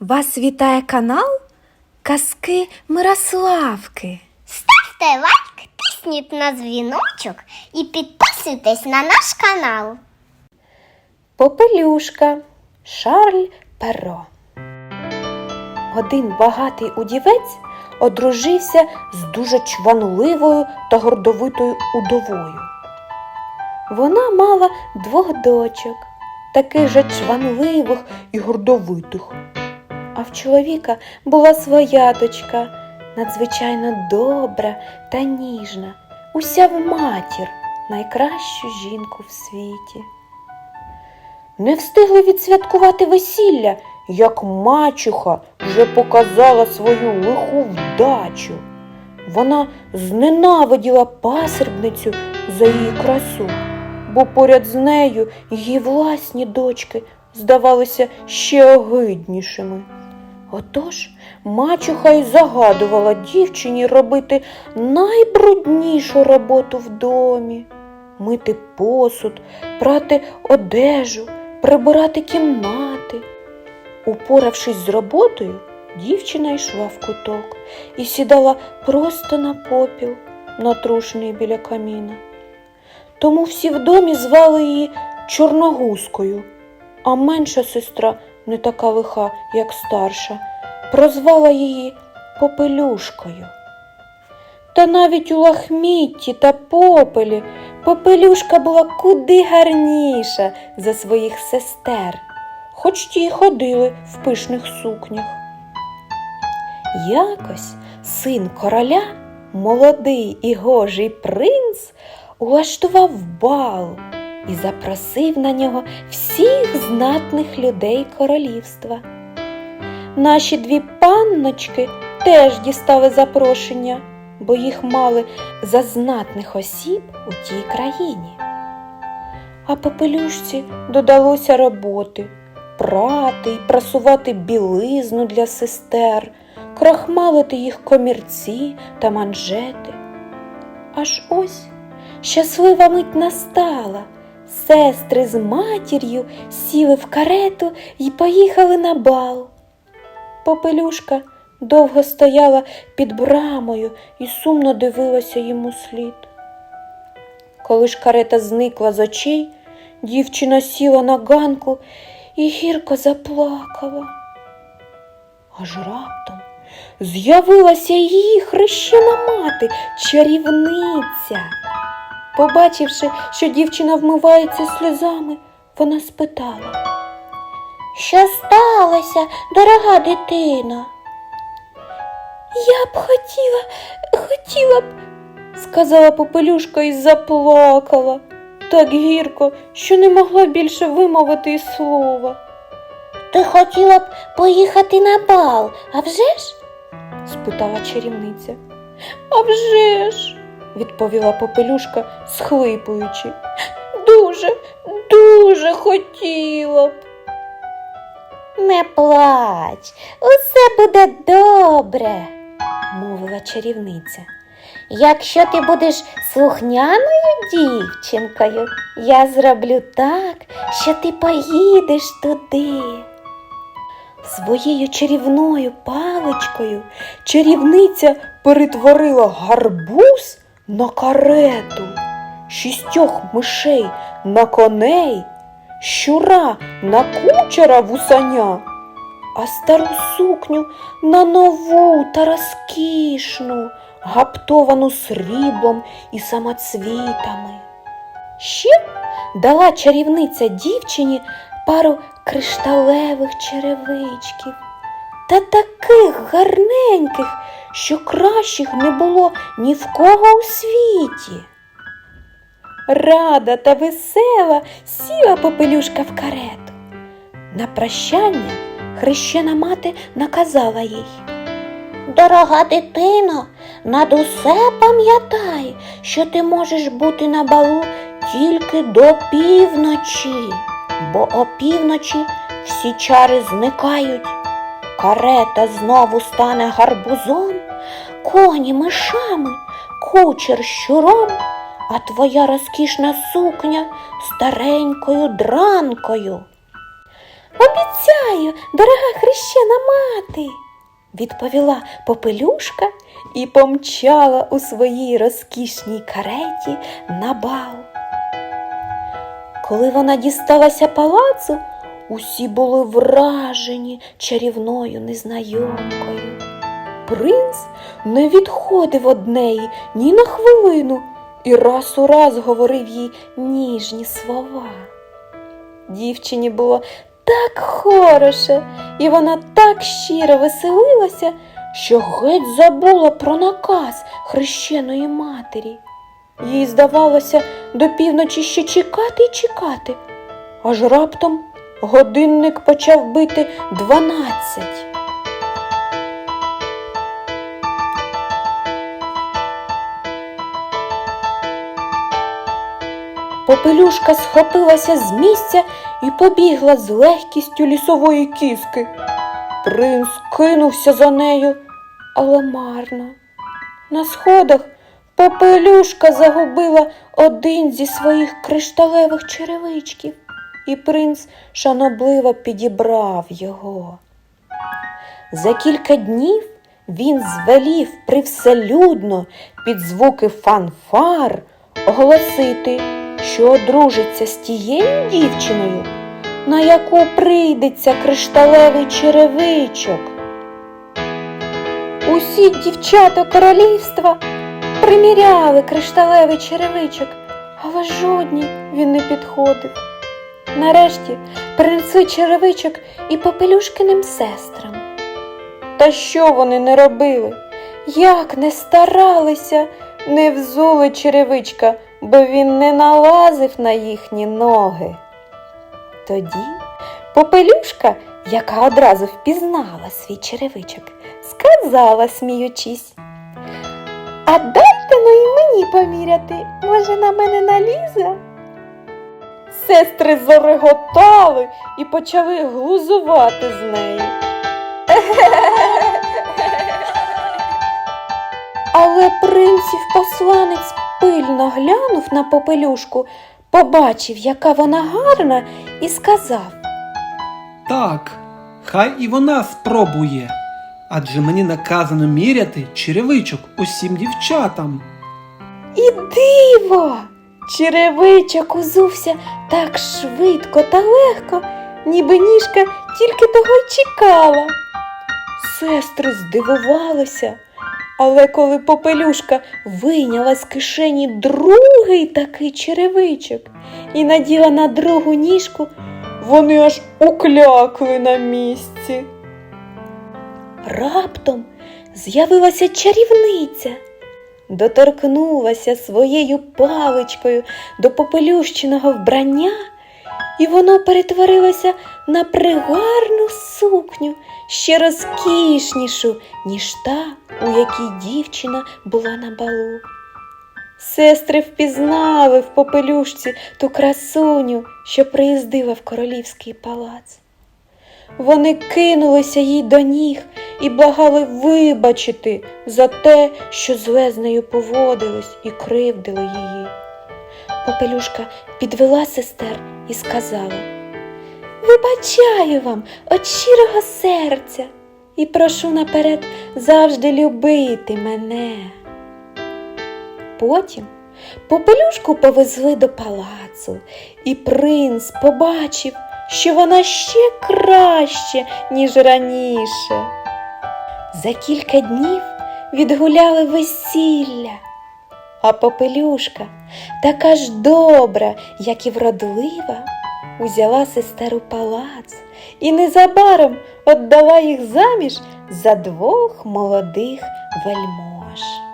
Вас вітає канал Казки Мирославки. Ставте лайк, тисніть на дзвіночок і підписуйтесь на наш канал. Попелюшка Шарль Перо. Один багатий удівець одружився з дуже чванливою та гордовитою удовою. Вона мала двох дочок, таких же чванливих і гордовитих. А в чоловіка була своя дочка, надзвичайно добра та ніжна, уся в матір, найкращу жінку в світі. Не встигли відсвяткувати весілля, як мачуха вже показала свою лиху вдачу. Вона зненавиділа пасербницю за її красу, бо поряд з нею її власні дочки здавалися ще огиднішими. Отож мачуха й загадувала дівчині робити найбруднішу роботу в домі мити посуд, прати одежу, прибирати кімнати. Упоравшись з роботою, дівчина йшла в куток і сідала просто на попіл, натрушений біля каміна. Тому всі в домі звали її Чорногузкою, а менша сестра, не така лиха, як старша, прозвала її Попелюшкою. Та навіть у лахмітті та попелі попелюшка була куди гарніша за своїх сестер, хоч ті й ходили в пишних сукнях. Якось син короля, молодий і гожий принц, улаштував бал і запросив на нього всіх знатних людей королівства. Наші дві панночки теж дістали запрошення бо їх мали за знатних осіб у тій країні. А попелюшці додалося роботи прати й прасувати білизну для сестер, крахмалити їх комірці та манжети. Аж ось щаслива мить настала. Сестри з матір'ю сіли в карету і поїхали на бал. Попелюшка довго стояла під брамою і сумно дивилася йому слід. Коли ж карета зникла з очей, дівчина сіла на ганку і гірко заплакала. Аж раптом з'явилася її хрещена мати, чарівниця. Побачивши, що дівчина вмивається сльозами, вона спитала. Що сталося, дорога дитино? Я б хотіла, хотіла б, сказала попелюшка і заплакала так гірко, що не могла більше вимовити й слова. Ти хотіла б поїхати на бал, а вже ж? спитала чарівниця. «А вже ж!» – відповіла попелюшка, схлипуючи. Дуже, дуже хотіла б. Не плач, усе буде добре, мовила чарівниця. Якщо ти будеш слухняною дівчинкою, я зроблю так, що ти поїдеш туди. Своєю чарівною паличкою чарівниця перетворила гарбуз на карету, шістьох мишей на коней, щура на кучера вусаня, а стару сукню на нову та розкішну, гаптовану сріблом і самоцвітами. Ще дала чарівниця дівчині пару кришталевих черевичків та таких гарненьких, що кращих не було ні в кого у світі. Рада та весела сіла попелюшка в карету. На прощання хрещена мати наказала їй. Дорога дитино, над усе пам'ятай, що ти можеш бути на балу тільки до півночі, бо опівночі всі чари зникають. Карета знову стане гарбузом, коні мишами, кучер щуром, а твоя розкішна сукня старенькою дранкою. Обіцяю, дорога хрещена мати, відповіла попелюшка і помчала у своїй розкішній кареті на бал. Коли вона дісталася палацу, усі були вражені чарівною незнайомкою. Принц не відходив од неї ні на хвилину і раз у раз говорив їй ніжні слова. Дівчині було так хороше, і вона так щиро веселилася, що геть забула про наказ хрещеної матері. Їй здавалося до півночі ще чекати й чекати, аж раптом годинник почав бити дванадцять. Попелюшка схопилася з місця і побігла з легкістю лісової кіски. Принц кинувся за нею, але марно. На сходах попелюшка загубила один зі своїх кришталевих черевичків, і принц шанобливо підібрав його. За кілька днів він звелів привселюдно під звуки фанфар оголосити, що одружиться з тією дівчиною, на яку прийдеться кришталевий черевичок. Усі дівчата королівства приміряли кришталевий черевичок, але жодній він не підходив. Нарешті принесли черевичок і попелюшкиним сестрам. Та що вони не робили? Як не старалися, не взули черевичка, бо він не налазив на їхні ноги. Тоді попелюшка, яка одразу впізнала свій черевичок, сказала, сміючись. А дайте ну і мені поміряти, може, на мене налізе? Сестри зареготали і почали глузувати з неї. Але принців посланець пильно глянув на попелюшку, побачив, яка вона гарна, і сказав. Так, хай і вона спробує. Адже мені наказано міряти черевичок усім дівчатам. І диво! Черевичок узувся так швидко та легко, ніби ніжка тільки того й чекала. Сестри здивувалися, але коли попелюшка вийняла з кишені другий такий черевичок і наділа на другу ніжку, вони аж уклякли на місці. Раптом з'явилася чарівниця доторкнулася своєю паличкою до попелющеного вбрання, і воно перетворилося на пригарну сукню, ще розкішнішу, ніж та, у якій дівчина була на балу. Сестри впізнали в попелюшці ту красуню, що приїздила в королівський палац. Вони кинулися їй до ніг і благали вибачити за те, що зле з нею поводились і кривдили її. Попелюшка підвела сестер і сказала Вибачаю вам від щирого серця і прошу наперед завжди любити мене. Потім попелюшку повезли до палацу, і принц побачив, що вона ще краще, ніж раніше. За кілька днів відгуляли весілля, а попелюшка, така ж добра, як і вродлива, узяла сестеру палац і незабаром віддала їх заміж за двох молодих вельмож.